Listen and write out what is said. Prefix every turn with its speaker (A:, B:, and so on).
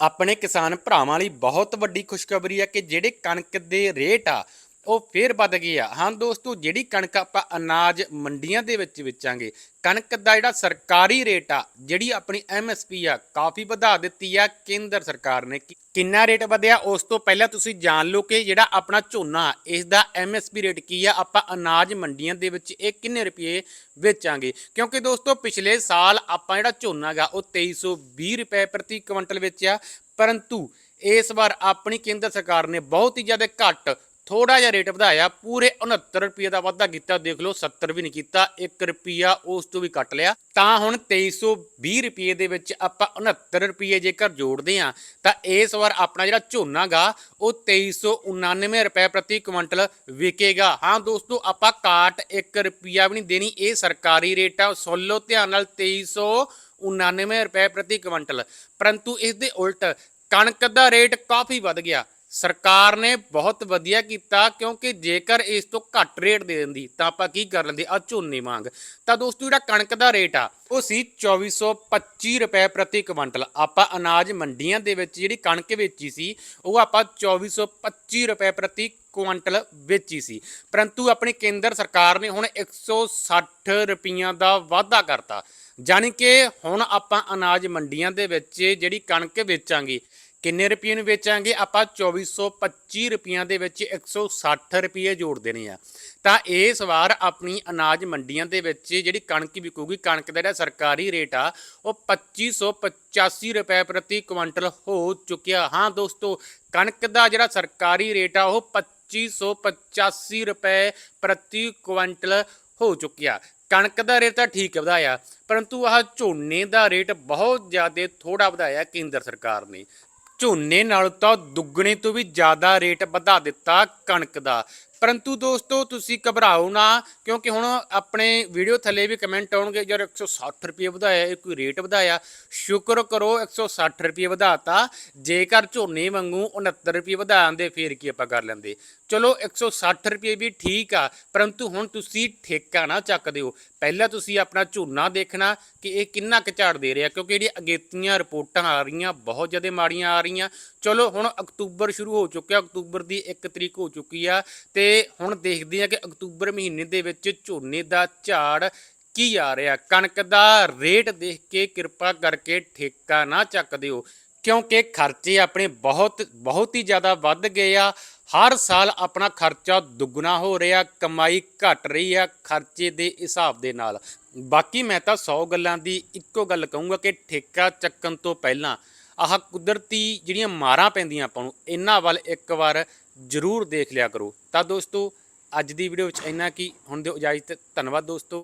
A: ਆਪਣੇ ਕਿਸਾਨ ਭਰਾਵਾਂ ਲਈ ਬਹੁਤ ਵੱਡੀ ਖੁਸ਼ਖਬਰੀ ਹੈ ਕਿ ਜਿਹੜੇ ਕਣਕ ਦੇ ਰੇਟ ਆ ਉਹ ਫੇਰ ਵੱਧ ਗਈ ਆ। ਹਾਂ ਦੋਸਤੋ, ਜਿਹੜੀ ਕਣਕ ਆਪਾਂ ਅਨਾਜ ਮੰਡੀਆਂ ਦੇ ਵਿੱਚ ਵੇਚਾਂਗੇ, ਕਣਕ ਦਾ ਜਿਹੜਾ ਸਰਕਾਰੀ ਰੇਟ ਆ, ਜਿਹੜੀ ਆਪਣੀ ਐਮਐਸਪੀ ਆ, ਕਾਫੀ ਵਧਾ ਦਿੱਤੀ ਆ ਕੇਂਦਰ ਸਰਕਾਰ ਨੇ। ਕਿ- ਕਿੰਨਾ ਰੇਟ ਵਧਿਆ? ਉਸ ਤੋਂ ਪਹਿਲਾਂ ਤੁਸੀਂ ਜਾਣ ਲਓ ਕਿ ਜਿਹੜਾ ਆਪਣਾ ਝੋਨਾ, ਇਸ ਦਾ ਐਮਐਸਪੀ ਰੇਟ ਕੀ ਆ? ਆਪਾਂ ਅਨਾਜ ਮੰਡੀਆਂ ਦੇ ਵਿੱਚ ਇਹ ਕਿੰਨੇ ਰੁਪਏ ਵੇਚਾਂਗੇ? ਕਿਉਂਕਿ ਦੋਸਤੋ, ਪਿਛਲੇ ਸਾਲ ਆਪਾਂ ਜਿਹੜਾ ਝੋਨਾ ਗਾ, ਉਹ 2320 ਰੁਪਏ ਪ੍ਰਤੀ ਕੁਇੰਟਲ ਵੇਚਿਆ। ਪਰੰਤੂ, ਇਸ ਵਾਰ ਆਪਣੀ ਕੇਂਦਰ ਸਰਕਾਰ ਨੇ ਬਹੁਤ ਹੀ ਜ਼ਿਆਦਾ ਘੱਟ ਥੋੜਾ ਜਿਹਾ ਰੇਟ ਵਧਾਇਆ, ਪੂਰੇ 69 ਰੁਪਏ ਦਾ ਵਾਧਾ ਕੀਤਾ, ਦੇਖ ਲਓ 70 ਵੀ ਨਹੀਂ ਕੀਤਾ 1 ਰੁਪਿਆ ਉਸ ਤੋਂ ਵੀ ਕੱਟ ਲਿਆ। ਤਾਂ ਹੁਣ 2320 ਰੁਪਏ ਦੇ ਵਿੱਚ ਆਪਾਂ 69 ਰੁਪਏ ਜੇਕਰ ਜੋੜਦੇ ਆ ਤਾਂ ਇਸ ਵਾਰ ਆਪਣਾ ਜਿਹੜਾ ਝੋਨਾ ਗਾ, ਉਹ 2399 ਰੁਪਏ ਪ੍ਰਤੀ ਕੁਇੰਟਲ ਵਿਕੇਗਾ। ਹਾਂ ਦੋਸਤੋ, ਆਪਾਂ ਕਾਟ 1 ਰੁਪਿਆ ਵੀ ਨਹੀਂ ਦੇਣੀ, ਇਹ ਸਰਕਾਰੀ ਰੇਟ ਆ, ਸੋਲੋ ਧਿਆਨ ਨਾਲ 2399 ਰੁਪਏ ਪ੍ਰਤੀ ਕੁਇੰਟਲ। ਪਰੰਤੂ ਇਸ ਦੇ ਉਲਟ ਕਣਕ ਦਾ ਰੇਟ ਕਾਫੀ ਵੱਧ ਗਿਆ। ਸਰਕਾਰ ਨੇ ਬਹੁਤ ਵਧੀਆ ਕੀਤਾ ਕਿਉਂਕਿ ਜੇਕਰ ਇਸ ਤੋਂ ਘੱਟ ਰੇਟ ਦੇ ਦਿੰਦੀ, ਤਾਂ ਆਪਾਂ ਕੀ ਕਰ ਲੈਂਦੇ ਆ ਝੋਨੇ ਵਾਂਗ। ਤਾਂ ਦੋਸਤੋ, ਜਿਹੜਾ ਕਣਕ ਦਾ ਰੇਟ ਆ, ਉਹ ਸੀ 2425 ਰੁਪਏ ਪ੍ਰਤੀ ਕੁਇੰਟਲ। ਆਪਾਂ ਅਨਾਜ ਮੰਡੀਆਂ ਦੇ ਵਿੱਚ ਜਿਹੜੀ ਕਣਕ ਵੇਚੀ ਸੀ, ਉਹ ਆਪਾਂ 2425 ਰੁਪਏ ਪ੍ਰਤੀ ਕੁਇੰਟਲ ਵੇਚੀ ਸੀ। ਪਰੰਤੂ ਆਪਣੀ ਕੇਂਦਰ ਸਰਕਾਰ ਨੇ ਹੁਣ 160 ਰੁਪਈਆਂ ਦਾ ਵਾਧਾ ਕਰਤਾ। ਜਾਣੀ ਕਿ ਹੁਣ ਆਪਾਂ ਅਨਾਜ ਮੰਡੀਆਂ ਦੇ ਵਿੱਚ ਜਿਹੜੀ ਕਣਕ ਵੇਚਾਂਗੇ ਕਿੰਨੇ ਰੁਪਏ ਨੂੰ ਵੇਚਾਂਗੇ? ਆਪਾਂ 2425 ਰੁਪਈਆਂ ਦੇ ਵਿੱਚ 160 ਰੁਪਏ ਜੋੜ ਦੇਣੇ ਆ। ਤਾਂ ਇਸ ਵਾਰ ਆਪਣੀ ਅਨਾਜ ਮੰਡੀਆਂ ਦੇ ਵਿੱਚ ਜਿਹੜੀ ਕਣਕ ਵਿਕੂਗੀ, ਕਣਕ ਦਾ ਜਿਹੜਾ ਸਰਕਾਰੀ ਰੇਟ ਆ, ਉਹ 2585 ਰੁਪਏ ਪ੍ਰਤੀ ਕੁਇੰਟਲ ਹੋ ਚੁੱਕਿਆ। ਹਾਂ ਦੋਸਤੋ, ਕਣਕ ਦਾ ਜਿਹੜਾ ਸਰਕਾਰੀ ਰੇਟ ਆ, ਉਹ 2585 ਰੁਪਏ ਪ੍ਰਤੀ ਕੁਇੰਟਲ ਹੋ ਚੁੱਕਿਆ। ਕਣਕ ਦਾ ਰੇਟ ਤਾਂ ਠੀਕ ਵਧਾਇਆ, ਪਰੰਤੂ ਆਹ ਝੋਨੇ ਦਾ ਰੇਟ ਬਹੁਤ ਜ਼ਿਆਦਾ ਥੋੜਾ ਵਧਾਇਆ ਕੇਂਦਰ ਸਰਕਾਰ ਨੇ। ਝੋਨੇ ਨਾਲ ਤਾਂ ਦੁੱਗਣੇ ਤੋਂ ਵੀ ਜ਼ਿਆਦਾ ਰੇਟ ਵਧਾ ਦਿੱਤਾ ਕਣਕ ਦਾ। ਪਰੰਤੂ ਦੋਸਤੋ, ਤੁਸੀਂ ਘਬਰਾਓ ਨਾ, ਕਿਉਂਕਿ ਹੁਣ ਆਪਣੇ ਵੀਡੀਓ ਥੱਲੇ ਵੀ ਕਮੈਂਟ ਆਉਣਗੇ, ਯਾਰ 160 ਰੁਪਏ ਵਧਾਇਆ, ਇਹ ਕੋਈ ਰੇਟ ਵਧਾਇਆ। ਸ਼ੁਕਰ ਕਰੋ 160 ਰੁਪਏ ਵਧਾਤਾ। ਜੇਕਰ ਝੋਨੇ ਵਾਂਗੂ 69 ਰੁਪਏ ਵਧਾਉਂਦੇ ਫੇਰ ਕੀ ਆਪਾਂ ਕਰ ਲੈਂਦੇ? ਚਲੋ 160 ਰੁਪਏ ਵੀ ਠੀਕ ਆ, ਪਰੰਤੂ ਹੁਣ ਤੁਸੀਂ ਠੇਕਾ ਨਾ ਚੱਕਦੇ ਹੋ ਪਹਿਲਾਂ ਤੁਸੀਂ ਆਪਣਾ ਝੋਨਾ ਦੇਖਣਾ ਕਿ ਇਹ ਕਿੰਨਾ ਕੁ ਝਾੜ ਦੇ ਰਿਹਾ, ਕਿਉਂਕਿ ਜਿਹੜੀ ਅਗੇਤੀਆਂ ਰਿਪੋਰਟਾਂ ਆ ਰਹੀਆਂ, ਬਹੁਤ ਜ਼ਿਆਦਾ ਮਾੜੀਆਂ ਆ ਰਹੀਆਂ। ਚਲੋ, ਹੁਣ ਅਕਤੂਬਰ ਸ਼ੁਰੂ ਹੋ ਚੁੱਕਿਆ, ਅਕਤੂਬਰ ਦੀ 1 ਤਰੀਕ ਹੋ ਚੁੱਕੀ ਆ, ਤੇ ਹੁਣ ਦੇਖਦੇ ਆ ਕਿ ਅਕਤੂਬਰ ਮਹੀਨੇ ਦੇ ਵਿੱਚ ਝੋਨੇ ਦਾ ਝਾੜ ਕੀ ਆ ਰਿਹਾ। ਕਣਕ ਦਾ ਰੇਟ ਦੇਖ ਕੇ ਕਿਰਪਾ ਕਰਕੇ ਠੇਕਾ ਨਾ ਚੱਕ ਦਿਓ, ਕਿਉਂਕਿ ਖਰਚੇ ਆਪਣੇ ਬਹੁਤ ਬਹੁਤ ਹੀ ਜ਼ਿਆਦਾ ਵੱਧ ਗਏ ਆ। ਹਰ ਸਾਲ ਆਪਣਾ ਖਰਚਾ ਦੁੱਗਣਾ ਹੋ ਰਿਹਾ, ਕਮਾਈ ਘਟ ਰਹੀ ਆ ਖਰਚੇ ਦੇ ਹਿਸਾਬ ਦੇ ਨਾਲ। ਬਾਕੀ ਮੈਂ ਤਾਂ 100 ਗੱਲਾਂ ਦੀ ਇੱਕੋ ਗੱਲ ਕਹੂੰਗਾ ਕਿ ਠੇਕਾ ਚੱਕਣ ਤੋਂ ਪਹਿਲਾਂ ਆਹ ਕੁਦਰਤੀ ਜਿਹੜੀਆਂ ਮਾਰਾਂ ਪੈਂਦੀਆਂ ਆਪਾਂ ਨੂੰ, ਇਹਨਾਂ ਵੱਲ ਇੱਕ ਵਾਰ ਜ਼ਰੂਰ ਦੇਖ ਲਿਆ ਕਰੋ। ਤਾਂ ਦੋਸਤੋ, ਅੱਜ ਦੀ ਵੀਡੀਓ ਵਿੱਚ ਇੰਨਾ ਕੀ, ਹੁਣ ਦਿਓ ਇਜਾਜ਼ਤ, ਧੰਨਵਾਦ ਦੋਸਤੋ।